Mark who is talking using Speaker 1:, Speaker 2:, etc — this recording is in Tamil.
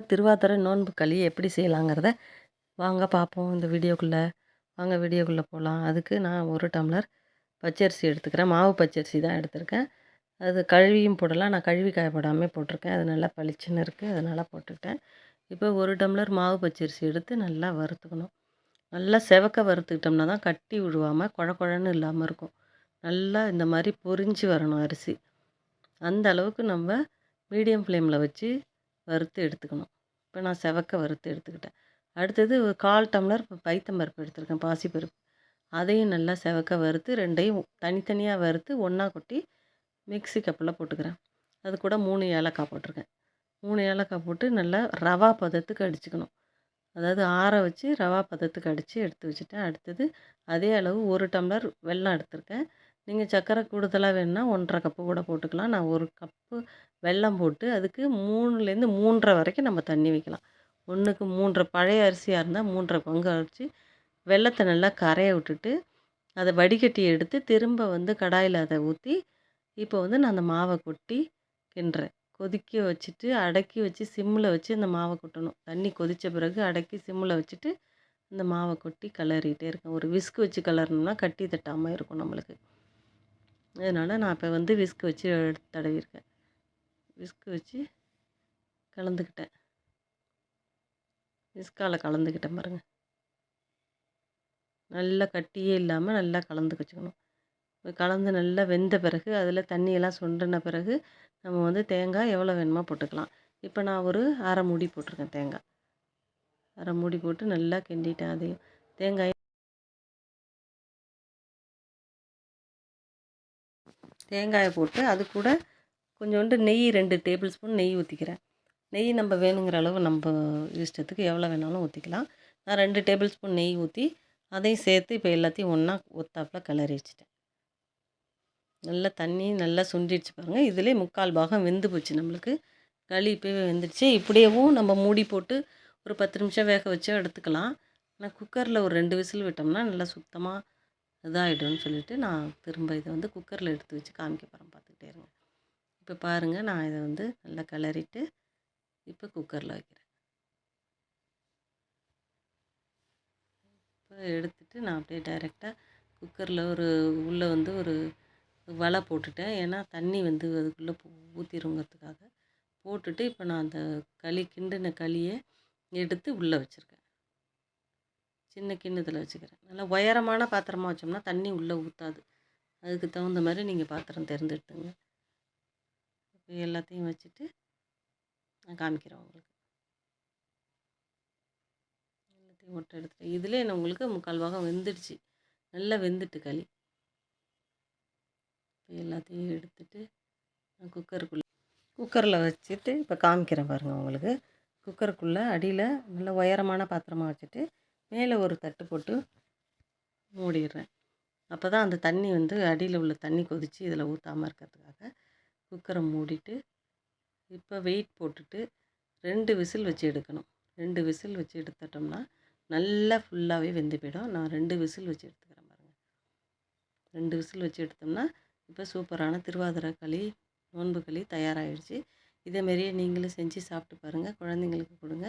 Speaker 1: இப்போ திருவாதிரை நோன்பு களி எப்படி செய்யலாங்கிறத வாங்க பார்ப்போம் இந்த வீடியோக்குள்ளே. வாங்க வீடியோக்குள்ளே போகலாம் அதுக்கு நான் ஒரு டம்ளர் பச்சரிசி எடுத்துக்கிறேன். மாவு பச்சரிசி தான் எடுத்திருக்கேன். அது கழுவியும் போடலாம். நான் கழுவி காயப்படாமல் போட்டிருக்கேன். அது நல்லா பளிச்சுன்னு இருக்குது அதனால் போட்டுக்கிட்டேன். இப்போ ஒரு டம்ளர் மாவு பச்சரிசி எடுத்து நல்லா வறுத்துக்கணும். நல்லா செவக்க வறுத்துக்கிட்டோம்னா தான் கட்டி விழுவாமல் குழ குழன்னு இல்லாமல் இருக்கும். நல்லா இந்த மாதிரி பொரிஞ்சு வரணும் அரிசி. அந்த அளவுக்கு நம்ம மீடியம் ஃப்ளேமில் வச்சு வறுத்து எடுத்துக்கணும். இப்போ நான் செவக்க வறுத்து எடுத்துக்கிட்டேன். அடுத்தது ஒரு கால் டம்ளர் பைத்தம்பருப்பு எடுத்துருக்கேன் பாசிப்பருப்பு. அதையும் நல்லா செவக்க வறுத்து ரெண்டையும் தனித்தனியாக வறுத்து ஒன்றா கொட்டி மிக்ஸி கப்பில் போட்டுக்கிறேன். அது கூட மூணு ஏலக்காய் போட்டிருக்கேன். மூணு ஏலக்காய் போட்டு நல்லா ரவா பதத்துக்கு அடிச்சுக்கணும். அதாவது ஆற வச்சு ரவா பதத்துக்கு அடித்து எடுத்து வச்சுட்டேன். அடுத்தது அதே அளவு ஒரு டம்ளர் வெல்லம் எடுத்திருக்கேன். நீங்கள் சர்க்கரை கூடுதலாக வேணும்னா ஒன்றரை கப்பு கூட போட்டுக்கலாம். நான் ஒரு கப்பு வெல்லம் போட்டு அதுக்கு மூணுலேருந்து மூன்றரை வரைக்கும் நம்ம தண்ணி வைக்கலாம். ஒன்றுக்கு மூன்றரை பழைய அரிசியாக இருந்தால் மூன்றரை பங்கு அரிசி வெள்ளத்தை நல்லா கரைய விட்டுட்டு அதை வடிகட்டி எடுத்து திரும்ப வந்து கடாயில் அதை ஊற்றி இப்போ வந்து நான் அந்த மாவை கொட்டி கிண்டுறேன். கொதிக்க வச்சுட்டு அடக்கி வச்சு சிம்மில் வச்சு அந்த மாவை கொட்டணும். தண்ணி கொதித்த பிறகு அடக்கி சிம்மில் வச்சுட்டு இந்த மாவை கொட்டி கிளறிட்டே இருக்கேன் ஒரு விஸ்க் வச்சு கலரணும்னா கட்டி தட்டாமல் இருக்கும் நம்மளுக்கு. அதனால் நான் இப்போ வந்து விஸ்க் வச்சு தடவிருக்கேன் விஸ்க் வச்சு கலந்துக்கிட்டேன். விஸ்கால் கலந்துக்கிட்டேன் பாருங்கள் நல்லா கட்டியே இல்லாமல் நல்லா கலந்து வச்சுக்கணும். கலந்து நல்லா வெந்த பிறகு அதில் தண்ணியெல்லாம் சுண்டின பிறகு நம்ம வந்து தேங்காய் எவ்வளோ வேணுமோ போட்டுக்கலாம். இப்போ நான் ஒரு அரை மூடி போட்டிருக்கேன் தேங்காய். அரை மூடி போட்டு நல்லா கிண்டிட்டேன் அதையும். தேங்காய் தேங்காயை போட்டு அது கூட கொஞ்சோண்டு நெய் ரெண்டு டேபிள் ஸ்பூன் நெய் ஊற்றிக்கிறேன் நெய் நம்ம வேணுங்கிற அளவு நம்ம இஷ்டத்துக்கு எவ்வளோ வேணாலும் ஊற்றிக்கலாம் நான் ரெண்டு டேபிள் ஸ்பூன் நெய் ஊற்றி அதையும் சேர்த்து இப்போ எல்லாத்தையும் ஒன்றா ஒத்தாப்பில் கிளறி வச்சுட்டேன். நல்லா தண்ணி நல்லா சுண்டிடுச்சு பாருங்கள் இதிலே முக்கால் பாகம் வெந்து போச்சு நம்மளுக்கு. களி இப்போவே வெந்துடுச்சு. இப்படியேவும் நம்ம மூடி போட்டு ஒரு பத்து நிமிஷம் வேக வச்சு எடுத்துக்கலாம். ஆனால் குக்கரில் ஒரு ரெண்டு விசில் விட்டோம்னா நல்லா சுத்தமாக இதாகிடும்னு சொல்லிவிட்டு நான் திரும்ப இதை வந்து குக்கரில் எடுத்து வச்சு காமிக்க போகிறேன் பார்த்துக்கிட்டே இருங்க. இப்போ பாருங்கள் நான் இதை வந்து நல்லா கிளறிட்டு இப்போ குக்கரில் வைக்கிறேன். இப்போ எடுத்துட்டு நான் அப்படியே டைரெக்டாக குக்கரில் ஒரு உள்ளே வந்து ஒரு வலை போட்டுட்டேன். ஏன்னா தண்ணி வந்து அதுக்குள்ளே ஊற்றிருங்கிறதுக்காக போட்டுட்டு இப்போ நான் அந்த களி கிண்டின களியை எடுத்து உள்ளே வச்சுருக்கேன். சின்ன கிண்ணத்தில் வச்சுக்கிறேன். நல்லா உயரமான பாத்திரமாக வச்சோம்னா தண்ணி உள்ளே ஊற்றாது அதுக்கு தகுந்த மாதிரி நீங்கள் பாத்திரம் திறந்துட்டுங்க இப்போ எல்லாத்தையும் வச்சுட்டு நான் காமிக்கிறேன் உங்களுக்கு. எல்லாத்தையும் ஒட்டை எடுத்துட்டேன் இதில் நான் உங்களுக்கு முக்கால் பாகம் வெந்துடுச்சு. நல்லா வெந்துட்டு களி. இப்போ எல்லாத்தையும் எடுத்துட்டு நான் குக்கருக்குள்ளே குக்கரில் வச்சுட்டு இப்போ காமிக்கிறேன் பாருங்கள் உங்களுக்கு. குக்கருக்குள்ளே அடியில் நல்ல உயரமான பாத்திரமாக வச்சுட்டு மேலே ஒரு தட்டு போட்டு மூடிடுறேன். அப்போ தான் அந்த தண்ணி வந்து அடியில் உள்ள தண்ணி கொதித்து இதில் ஊற்றாமல் இருக்கிறதுக்காக குக்கரை மூடிட்டு இப்போ வெயிட் போட்டுட்டு ரெண்டு விசில் வச்சு எடுக்கணும். ரெண்டு விசில் வச்சு எடுத்துட்டோம்னா நல்லா ஃபுல்லாகவே வெந்து போயிடும். நான் ரெண்டு விசில் வச்சு எடுத்துக்கிறேன் பாருங்கள் ரெண்டு விசில் வச்சு எடுத்தோம்னா இப்போ சூப்பரான திருவாதிரை களி நோன்பு களி தயாராகிடுச்சு இதேமாரியே நீங்களும் செஞ்சு சாப்பிட்டு பாருங்கள் குழந்தைங்களுக்கு கொடுங்க.